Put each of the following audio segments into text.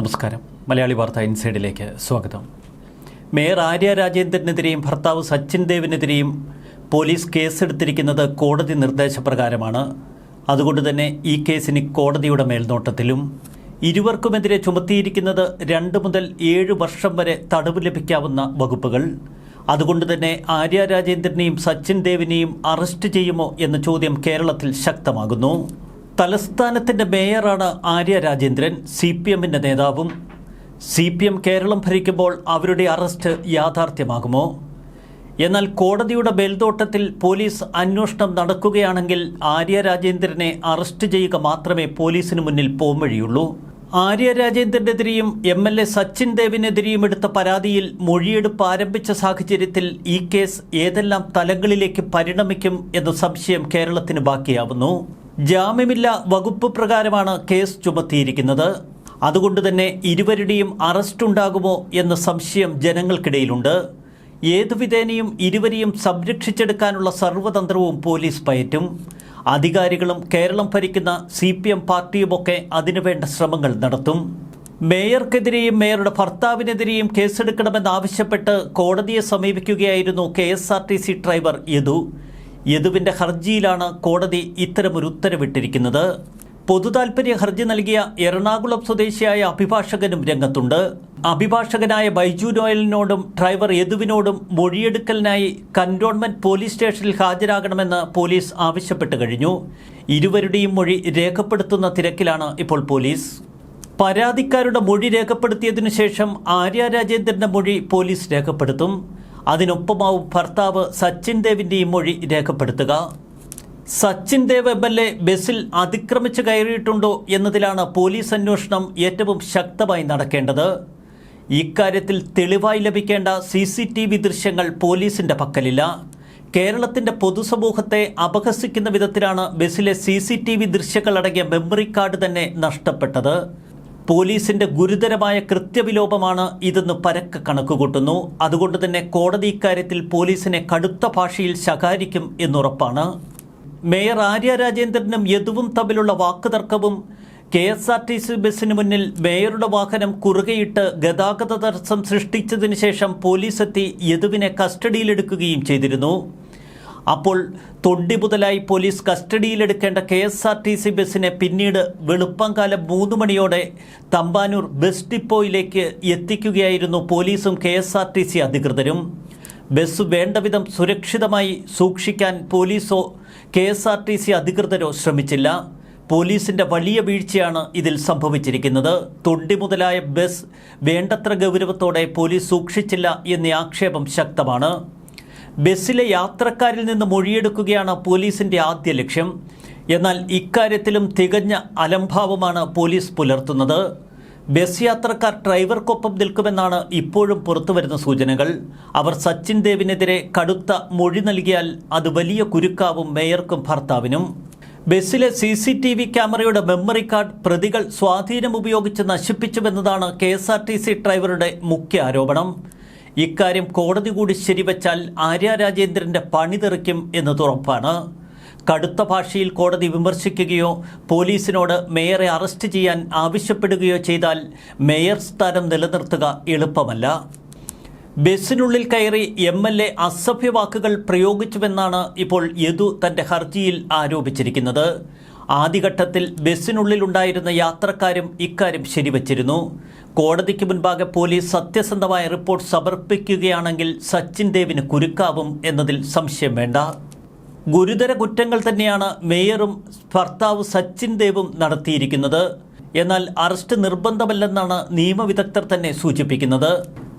നമസ്കാരം. മലയാളി വാർത്ത ഇൻസൈഡിലേക്ക് സ്വാഗതം. മേയർ ആര്യ രാജേന്ദ്രനെതിരെയും ഭർത്താവ് സച്ചിൻ ദേവിനെതിരെയും പോലീസ് കേസെടുത്തിരിക്കുന്നത് കോടതി നിർദ്ദേശപ്രകാരമാണ്. അതുകൊണ്ട് തന്നെ ഈ കേസിന് കോടതിയുടെ മേൽനോട്ടത്തിലും ഇരുവർക്കുമെതിരെ ചുമത്തിയിരിക്കുന്നത് രണ്ട് മുതൽ ഏഴ് വർഷം വരെ തടവ് ലഭിക്കാവുന്ന വകുപ്പുകൾ. അതുകൊണ്ട് തന്നെ ആര്യ രാജേന്ദ്രനെയും സച്ചിൻ ദേവിനെയും അറസ്റ്റ് ചെയ്യുമോ എന്ന ചോദ്യം കേരളത്തിൽ ശക്തമാകുന്നു. തലസ്ഥാനത്തിന്റെ മേയറാണ് ആര്യ രാജേന്ദ്രൻ സി പി എമ്മിന്റെ നേതാവും. സി പി എം കേരളം ഭരിക്കുമ്പോൾ അവരുടെ അറസ്റ്റ് യാഥാർത്ഥ്യമാകുമോ? എന്നാൽ കോടതിയുടെ മേൽനോട്ടത്തിൽ പോലീസ് അന്വേഷണം നടക്കുകയാണെങ്കിൽ ആര്യ രാജേന്ദ്രനെ അറസ്റ്റ് ചെയ്യുക മാത്രമേ പോലീസിന് മുന്നിൽ പോംവഴിയുള്ളൂ. ആര്യ രാജേന്ദ്രനെതിരെയും എം എൽ എ സച്ചിൻ ദേവിനെതിരെയും എടുത്ത പരാതിയിൽ മൊഴിയെടുപ്പ് ആരംഭിച്ച സാഹചര്യത്തിൽ ഈ കേസ് ഏതെല്ലാം തലങ്ങളിലേക്ക് പരിണമിക്കും എന്ന സംശയം കേരളത്തിന് ബാക്കിയാവുന്നു. ജാമ്യമില്ല വകുപ്പ് പ്രകാരമാണ് കേസ് ചുമത്തിയിരിക്കുന്നത്. അതുകൊണ്ട് തന്നെ ഇരുവരുടെയും അറസ്റ്റ് ഉണ്ടാകുമോ എന്ന സംശയം ജനങ്ങൾക്കിടയിലുണ്ട്. ഏതു വിധേനയും ഇരുവരെയും സംരക്ഷിച്ചെടുക്കാനുള്ള സർവതന്ത്രവും പോലീസ് പയറ്റും. അധികാരികളും കേരളം ഭരിക്കുന്ന സി പി എം പാർട്ടിയുമൊക്കെ അതിനുവേണ്ട ശ്രമങ്ങൾ നടത്തും. മേയർക്കെതിരെയും മേയറുടെ ഭർത്താവിനെതിരെയും കേസെടുക്കണമെന്നാവശ്യപ്പെട്ട് കോടതിയെ സമീപിക്കുകയായിരുന്നു K S R T C driver Yadu. യദുവിന്റെ ഹർജിയിലാണ് കോടതി ഇത്തരമൊരു ഉത്തരവിട്ടിരിക്കുന്നത്. പൊതുതാൽപര്യ ഹർജി നൽകിയ എറണാകുളം സ്വദേശിയായ അഭിഭാഷകനും രംഗത്തുണ്ട്. അഭിഭാഷകനായ ബൈജു നോയലിനോടും ഡ്രൈവർ യദുവിനോടും മൊഴിയെടുക്കലിനായി കന്റോൺമെന്റ് പോലീസ് സ്റ്റേഷനിൽ ഹാജരാകണമെന്ന് പോലീസ് ആവശ്യപ്പെട്ടു കഴിഞ്ഞു. ഇരുവരുടെയും മൊഴി രേഖപ്പെടുത്തുന്ന തിരക്കിലാണ് ഇപ്പോൾ പോലീസ്. പരാതിക്കാരുടെ മൊഴി രേഖപ്പെടുത്തിയതിനു ശേഷം ആര്യ രാജേന്ദ്രന്റെ മൊഴി പോലീസ് രേഖപ്പെടുത്തും. അതിനൊപ്പമാവും ഭർത്താവ് സച്ചിൻ ദേവിന്റെയും മൊഴി രേഖപ്പെടുത്തുക. Sachin Dev M L A അതിക്രമിച്ച് കയറിയിട്ടുണ്ടോ എന്നതിലാണ് പോലീസ് അന്വേഷണം ഏറ്റവും ശക്തമായി നടക്കേണ്ടത്. ഇക്കാര്യത്തിൽ തെളിവായി ലഭിക്കേണ്ട സി സി ടി വി ദൃശ്യങ്ങൾ പോലീസിന്റെ പക്കലില്ല. കേരളത്തിന്റെ പൊതുസമൂഹത്തെ അപഹസിക്കുന്ന വിധത്തിലാണ് ബസ്സിലെ സി സി ടി വി ദൃശ്യങ്ങളടങ്ങിയ മെമ്മറി കാർഡ് തന്നെ നഷ്ടപ്പെട്ടത്. പോലീസിന്റെ ഗുരുതരമായ കൃത്യവിലോപമാണ് ഇതെന്ന് പരക്കെ കണക്കുകൂട്ടുന്നു. അതുകൊണ്ട് തന്നെ കോടതി ഇക്കാര്യത്തിൽ പോലീസിനെ കടുത്ത ഭാഷയിൽ ശകാരിക്കും എന്നുറപ്പാണ്. മേയർ ആര്യ രാജേന്ദ്രനും യദുവും തമ്മിലുള്ള വാക്കുതർക്കവും K S R T C ബസ്സിന് മുന്നിൽ മേയറുടെ വാഹനം കുറുകയിട്ട് ഗതാഗത തടസ്സം സൃഷ്ടിച്ചതിന് ശേഷം പോലീസ് എത്തി യദുവിനെ കസ്റ്റഡിയിലെടുക്കുകയും ചെയ്തിരുന്നു. അപ്പോൾ തൊണ്ടി മുതലായി police കസ്റ്റഡിയിലെടുക്കേണ്ട K S R T C ബസ്സിനെ പിന്നീട് വെളുപ്പംകാലം മൂന്ന് മണിയോടെ തമ്പാനൂർ ബസ് ഡിപ്പോയിലേക്ക് എത്തിക്കുകയായിരുന്നു പോലീസും K S R T C അധികൃതരും. ബസ് വേണ്ടവിധം സുരക്ഷിതമായി സൂക്ഷിക്കാൻ പോലീസോ K S R T C അധികൃതരോ ശ്രമിച്ചില്ല. പോലീസിന്റെ വലിയ വീഴ്ചയാണ് ഇതിൽ സംഭവിച്ചിരിക്കുന്നത്. തൊണ്ടി മുതലായ ബസ് വേണ്ടത്ര ഗൗരവത്തോടെ പോലീസ് സൂക്ഷിച്ചില്ല എന്നീ ആക്ഷേപം ശക്തമാണ്. ബസ്സിലെ യാത്രക്കാരിൽ നിന്ന് മൊഴിയെടുക്കുകയാണ് പോലീസിന്റെ ആദ്യ ലക്ഷ്യം. എന്നാൽ ഇക്കാര്യത്തിലും തികഞ്ഞ അലംഭാവമാണ് പോലീസ് പുലർത്തുന്നത്. ബസ് യാത്രക്കാർ ഡ്രൈവർക്കൊപ്പം നിൽക്കുമെന്നാണ് ഇപ്പോഴും പുറത്തുവരുന്ന സൂചനകൾ. അവർ സച്ചിൻ ദേവിനെതിരെ കടുത്ത മൊഴി നൽകിയാൽ അത് വലിയ കുരുക്കാവും മേയർക്കും ഭർത്താവിനും. ബസ്സിലെ സി സി ടി വി ക്യാമറയുടെ മെമ്മറി കാർഡ് പ്രതികൾ സ്വാധീനം ഉപയോഗിച്ച് നശിപ്പിച്ചുവെന്നതാണ് K S R T C ഡ്രൈവറുടെ മുഖ്യ ആരോപണം. ഇക്കാര്യം കോടതി കൂടി ശരിവച്ചാൽ ആര്യ രാജേന്ദ്രന്റെ പണി തെറിക്കും എന്ന് തുറപ്പാണ് കടുത്ത ഭാഷയിൽ കോടതി വിമർശിക്കുകയോ പോലീസിനോട് മേയറെ അറസ്റ്റ് ചെയ്യാൻ ആവശ്യപ്പെടുകയോ ചെയ്താൽ മേയർ സ്ഥാനം നിലനിർത്തുക എളുപ്പമല്ല. ബസ്സിനുള്ളിൽ കയറി എം എൽ എ അസഭ്യവാക്കുകൾ പ്രയോഗിച്ചുവെന്നാണ് ഇപ്പോൾ യദു തന്റെ ഹർജിയിൽ ആരോപിച്ചിരിക്കുന്നത്. ആദ്യഘട്ടത്തിൽ ബസ്സിനുള്ളിലുണ്ടായിരുന്ന യാത്രക്കാരും ഇക്കാര്യം ശരിവച്ചിരുന്നു. കോടതിക്ക് മുൻപാകെ പോലീസ് സത്യസന്ധമായ റിപ്പോർട്ട് സമർപ്പിക്കുകയാണെങ്കിൽ സച്ചിൻ ദേവിന് കുരുക്കാവും എന്നതിൽ സംശയം വേണ്ട. ഗുരുതര കുറ്റങ്ങൾ തന്നെയാണ് മേയറും ഭർത്താവ് സച്ചിൻ ദേവും നടത്തിയിരിക്കുന്നത്. എന്നാൽ അറസ്റ്റ് നിർബന്ധമല്ലെന്നാണ് നിയമവിദഗ്ധർ തന്നെ സൂചിപ്പിക്കുന്നത്.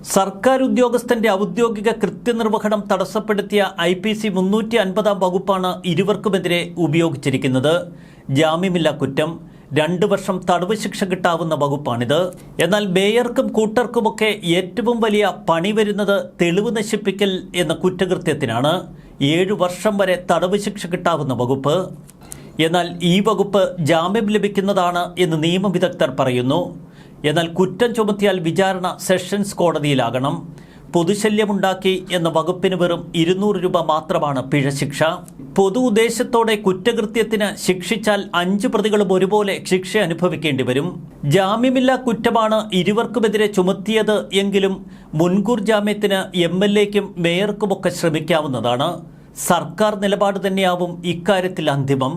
സർക്കാർ ഉദ്യോഗസ്ഥന്റെ ഔദ്യോഗിക കൃത്യനിർവഹണം തടസ്സപ്പെടുത്തിയ ഐ പി സി മുന്നൂറ്റി അൻപതാം വകുപ്പാണ് ഇരുവർക്കുമെതിരെ ഉപയോഗിച്ചിരിക്കുന്നത്. ജാമ്യമില്ല കുറ്റം. രണ്ട് വർഷം തടവ് ശിക്ഷ കിട്ടാവുന്ന വകുപ്പാണിത്. എന്നാൽ മേയർക്കും കൂട്ടർക്കുമൊക്കെ ഏറ്റവും വലിയ പണി വരുന്നത് തെളിവ് നശിപ്പിക്കൽ എന്ന കുറ്റകൃത്യത്തിനാണ്. ഏഴു വർഷം വരെ തടവ് ശിക്ഷ കിട്ടാവുന്ന വകുപ്പ്. എന്നാൽ ഈ വകുപ്പ് ജാമ്യം ലഭിക്കുന്നതാണ് എന്ന് നിയമവിദഗ്ധർ പറയുന്നു. എന്നാൽ കുറ്റം ചുമത്തിയാൽ വിചാരണ സെഷൻസ് കോടതിയിലാകണം. പൊതുശല്യമുണ്ടാക്കി എന്ന വകുപ്പിന് വെറും ഇരുന്നൂറ് രൂപ മാത്രമാണ് പിഴ ശിക്ഷ. പൊതു ഉദ്ദേശത്തോടെ കുറ്റകൃത്യത്തിന് ശിക്ഷിച്ചാൽ അഞ്ച് പ്രതികളും ഒരുപോലെ ശിക്ഷ അനുഭവിക്കേണ്ടി വരും. ജാമ്യമില്ലാ കുറ്റമാണ് ഇരുവർക്കുമെതിരെ ചുമത്തിയത് എങ്കിലും മുൻകൂർ ജാമ്യത്തിന് എം എൽ എക്കും മേയർക്കുമൊക്കെ ശ്രമിക്കാവുന്നതാണ്. സർക്കാർ നിലപാട് തന്നെയാവും ഇക്കാര്യത്തിൽ അന്തിമം.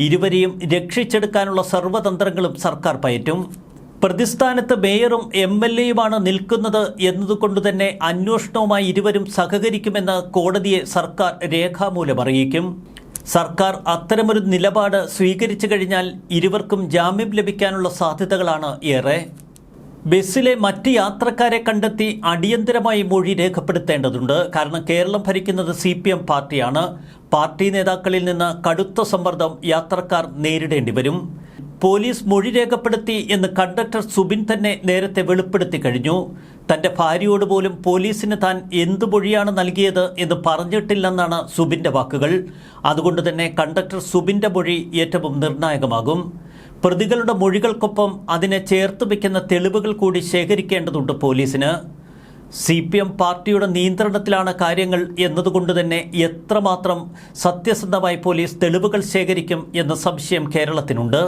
ഇരുവരെയും രക്ഷിച്ചെടുക്കാനുള്ള സർവതന്ത്രങ്ങളും സർക്കാർ പയറ്റും. പ്രതിസ്ഥാനത്ത് മേയറും എം എൽ എയുമാണ് നിൽക്കുന്നത് എന്നതുകൊണ്ട് തന്നെ അന്വേഷണവുമായി ഇരുവരും സഹകരിക്കുമെന്ന് കോടതിയെ സർക്കാർ രേഖാമൂലം അറിയിക്കും. സർക്കാർ അത്തരമൊരു നിലപാട് സ്വീകരിച്ചു കഴിഞ്ഞാൽ ഇരുവർക്കും ജാമ്യം ലഭിക്കാനുള്ള സാധ്യതകളാണ് ഏറെ. ബസ്സിലെ മറ്റ് യാത്രക്കാരെ കണ്ടെത്തി അടിയന്തരമായി മൊഴി രേഖപ്പെടുത്തേണ്ടതുണ്ട്. കാരണം കേരളം ഭരിക്കുന്നത് സി പി എം പാർട്ടിയാണ്. പാർട്ടി നേതാക്കളിൽ നിന്ന് കടുത്ത സമ്മർദ്ദം യാത്രക്കാർ നേരിടേണ്ടി വരും. പോലീസ് മൊഴി രേഖപ്പെടുത്തി എന്ന് കണ്ടക്ടർ സുബിൻ തന്നെ നേരത്തെ വെളിപ്പെടുത്തി കഴിഞ്ഞു. തന്റെ ഭാര്യയോട് പോലും പോലീസിന് താൻ എന്തു മൊഴിയാണ് നൽകിയത് എന്ന് പറഞ്ഞിട്ടില്ലെന്നാണ് സുബിന്റെ വാക്കുകൾ. അതുകൊണ്ട് തന്നെ കണ്ടക്ടർ സുബിന്റെ മൊഴി ഏറ്റവും നിർണായകമാകും. പ്രതികളുടെ മൊഴികൾക്കൊപ്പം അതിനെ ചേർത്ത് വയ്ക്കുന്ന തെളിവുകൾ കൂടി ശേഖരിക്കേണ്ടതുണ്ട് പോലീസിന്. സി പി എം പാർട്ടിയുടെ നിയന്ത്രണത്തിലാണ് കാര്യങ്ങൾ എന്നതുകൊണ്ട് തന്നെ എത്രമാത്രം സത്യസന്ധമായി പോലീസ് തെളിവുകൾ ശേഖരിക്കും എന്ന സംശയം കേരളത്തിനുണ്ട്.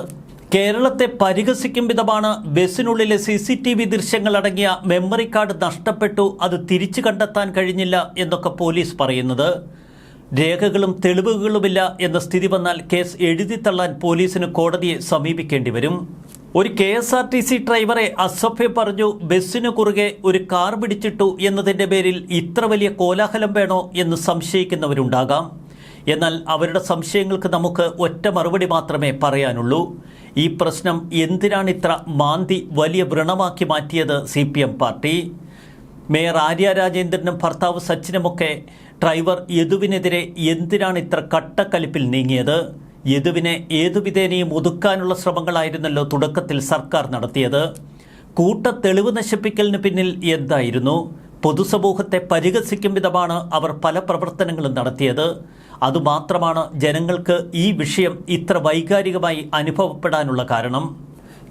കേരളത്തെ പരിഹസിക്കും വിധമാണ് ബസ്സിനുള്ളിലെ സി സി ടി വി ദൃശ്യങ്ങളടങ്ങിയ മെമ്മറി കാർഡ് നഷ്ടപ്പെട്ടു അത് തിരിച്ചു കണ്ടെത്താൻ കഴിഞ്ഞില്ല എന്നൊക്കെ പോലീസ് പറയുന്നത്. രേഖകളും തെളിവുകളുമില്ല എന്ന സ്ഥിതി വന്നാൽ കേസ് എഴുതിത്തള്ളാൻ പോലീസിന് കോടതിയെ സമീപിക്കേണ്ടി വരും. ഒരു K S R T C ഡ്രൈവറെ അസഭ്യം പറഞ്ഞു ബസ്സിനു കുറുകെ ഒരു കാർ പിടിച്ചിട്ടു എന്നതിന്റെ പേരിൽ ഇത്ര വലിയ കോലാഹലം വേണോ എന്ന് സംശയിക്കുന്നവരുണ്ടാകാം. എന്നാൽ അവരുടെ സംശയങ്ങൾക്ക് നമുക്ക് ഒറ്റ മറുപടി മാത്രമേ പറയാനുള്ളൂ. ഈ പ്രശ്നം എന്തിനാണ് ഇത്ര മാന്തി വലിയ വ്രണമാക്കി മാറ്റിയത് സി പി എം പാർട്ടി? മേയർ ആര്യ രാജേന്ദ്രനും ഭർത്താവ് സച്ചിനുമൊക്കെ ഡ്രൈവർ യദുവിനെതിരെ എന്തിനാണ് ഇത്ര കട്ടക്കലിപ്പിൽ നീങ്ങിയത്? യദുവിനെ ഏതുവിധേനയും ഒതുക്കാനുള്ള ശ്രമങ്ങളായിരുന്നല്ലോ തുടക്കത്തിൽ സർക്കാർ നടത്തിയത്. കൂട്ട തെളിവ് നശിപ്പിക്കലിന് പിന്നിൽ എന്തായിരുന്നു? പൊതുസമൂഹത്തെ പരിഹസിക്കും വിധമാണ് അവർ പല പ്രവർത്തനങ്ങളും നടത്തിയത്. അതുമാത്രമാണ് ജനങ്ങൾക്ക് ഈ വിഷയം ഇത്ര വൈകാരികമായി അനുഭവപ്പെടാനുള്ള കാരണം.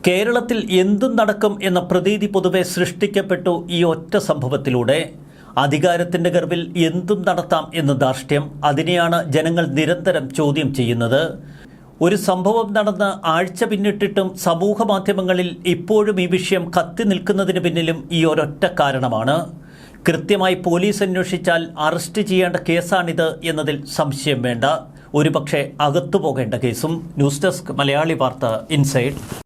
കേരളത്തിൽ എന്തും നടക്കും എന്ന പ്രതീതി പൊതുവെ സൃഷ്ടിക്കപ്പെട്ടു ഈ ഒറ്റ സംഭവത്തിലൂടെ. അധികാരത്തിന്റെ ഗർവിൽ എന്തും നടത്താം എന്ന ധാർഷ്ട്യം അതിനെയാണ് ജനങ്ങൾ നിരന്തരം ചോദ്യം ചെയ്യുന്നത്. ഒരു സംഭവം നടന്ന് ആഴ്ച പിന്നിട്ടിട്ടും സമൂഹ മാധ്യമങ്ങളിൽ ഇപ്പോഴും ഈ വിഷയം കത്തി നിൽക്കുന്നതിന് പിന്നിലും ഈ ഒരൊറ്റ കാരണമാണ്. കൃത്യമായി പോലീസ് അന്വേഷിച്ചാൽ അറസ്റ്റ് ചെയ്യേണ്ട കേസാണിത് എന്നതിൽ സംശയം വേണ്ട. ഒരുപക്ഷെ അകത്തു പോകേണ്ട കേസും. ന്യൂസ് ഡെസ്ക് മലയാളി വാർത്ത ഇൻസൈഡ്.